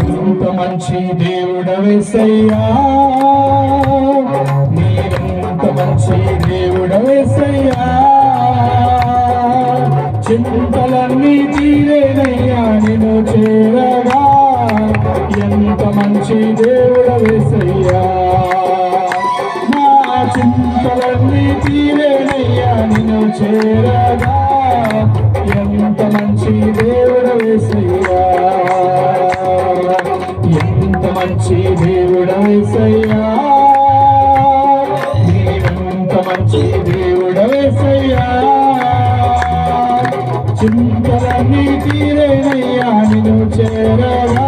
ఎంత మంచి దేవుడవేసయ్యా నీవెంత మంచి దేవుడవేసయ్యా చింతలన్నీ తీరేనయ్యా నేను చేరగా ఎంత మంచి దేవుడవేసయ్యా నా చింతలన్నీ తీరేనయ్యా నిన్ను చేరగా. ఎంత మంచి దేవుడు వేసయ్యా. ఎంత మంచి దేవుడు వేసయ్యా. నీవెంత మంచి దేవుడు వేసయ్యా. చింతలన్నీ తీరేనయ్యా నిన్ను చేరగా.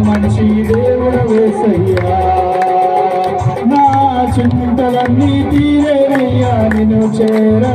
మనిషి మంచి దేవుడు వేసయ్యా. నా చింతలన్నీ తీరేనయ్యా నిన్ను చేరా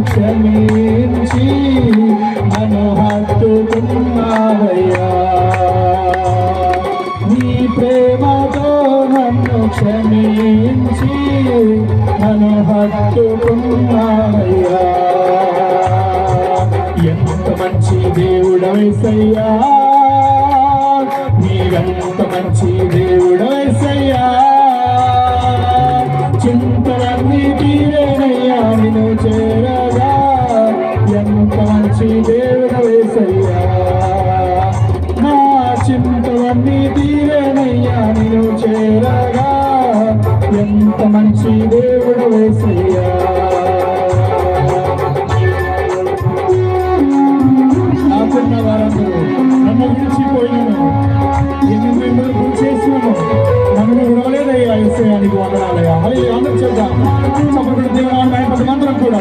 క్షమించి నన్ను హత్తుకున్నావయ్యా నీ ప్రేమతో నన్ను క్షమించి నన్ను హత్తుకున్నావయ్యా ఎంత మంచి దేవుడవైసయ్యా చేరగా ఎంత మంచి దేవుడు వేసయ్యా నాకున్న వారందరూ నన్ను విడిచిపోయినను. ఎన్ని మిమ్మల్ని నన్ను విడవలేదయ్యా వందనాలయ్యా. మళ్ళీ అందరూ చేద్దాం చప్పటి దేవుడు పది మందిరం కూడా.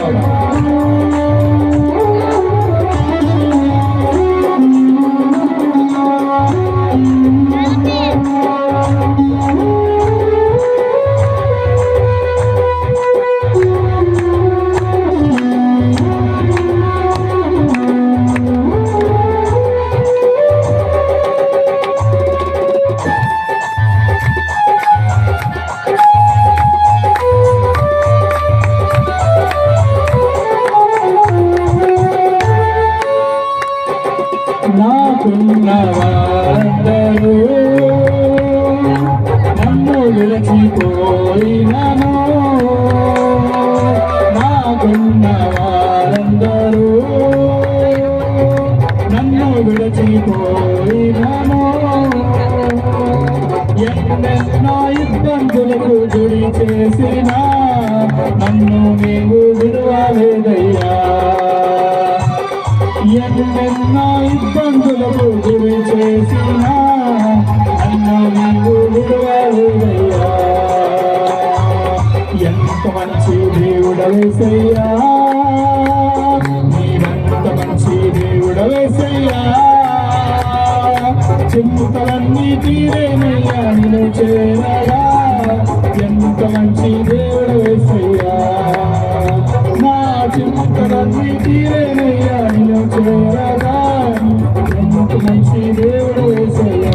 ఎన్నెన్నో ఇబ్బందులకు గురి చేసిన నన్ను నీవు విడవలేదయ్యా. ఎన్నెన్నో ఇబ్బందులకు గురి చేసిన నన్ను నీవు విడవలేదయ్యా. ఎంత మంచి దేవుడవేసయ్యా నీవెంత మంచి దేవుడవేసయ్యా చింతలన్నీ తీరేనయ్యా నిన్ను మంచి దేవుడు వేసయ్యా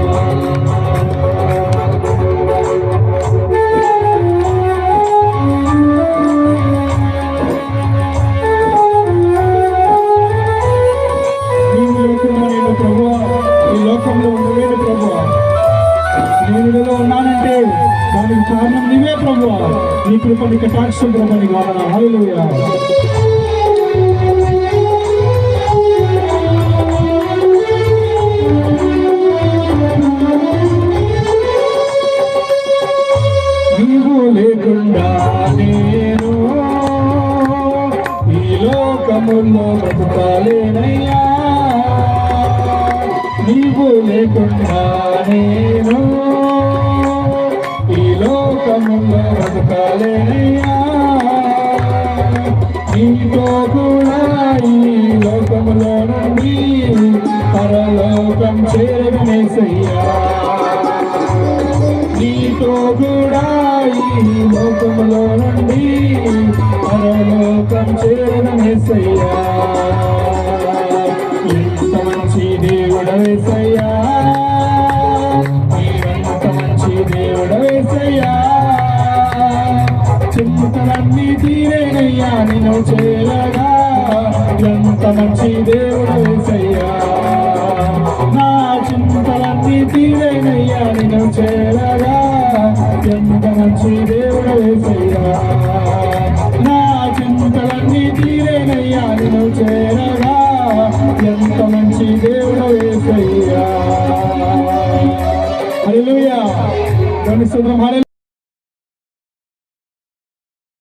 లోకంలో ఉండలేను నేను ఉన్నానంటే దానికి కారణం నీవే ప్రభు నీ కృప కటాక్షం ప్రభా నీకు వందనాలు. లేకుండా నేను. ఈ లోకములో బ్రతకాలేనయ్యా. నీవు లేకుండా నేను. ఈ లోకములో బ్రతకాలేనయ్యా. నీతో కూడా ఈ లోకంలో నుండి పరలోకం చేరనేసయ్యా ఎంత మంచి దేవుడ వేసయ్యా ఎంత మంచి దేవుడ వేసయ్యా చింతలన్నీ తీరేనయ్యా నేను చేరగా. ఎంత మంచి దేవుడ వేసయ్యా ఎంత మంచి దేవుడు వేసయ్యా నా చింతలన్నీ తీరేనయ్యా నేను చేరగా. ఎంత మంచి దేవుడు వేసయ్యా హల్లెలూయా. గణిస్తుద్రం హల్లెలూయా.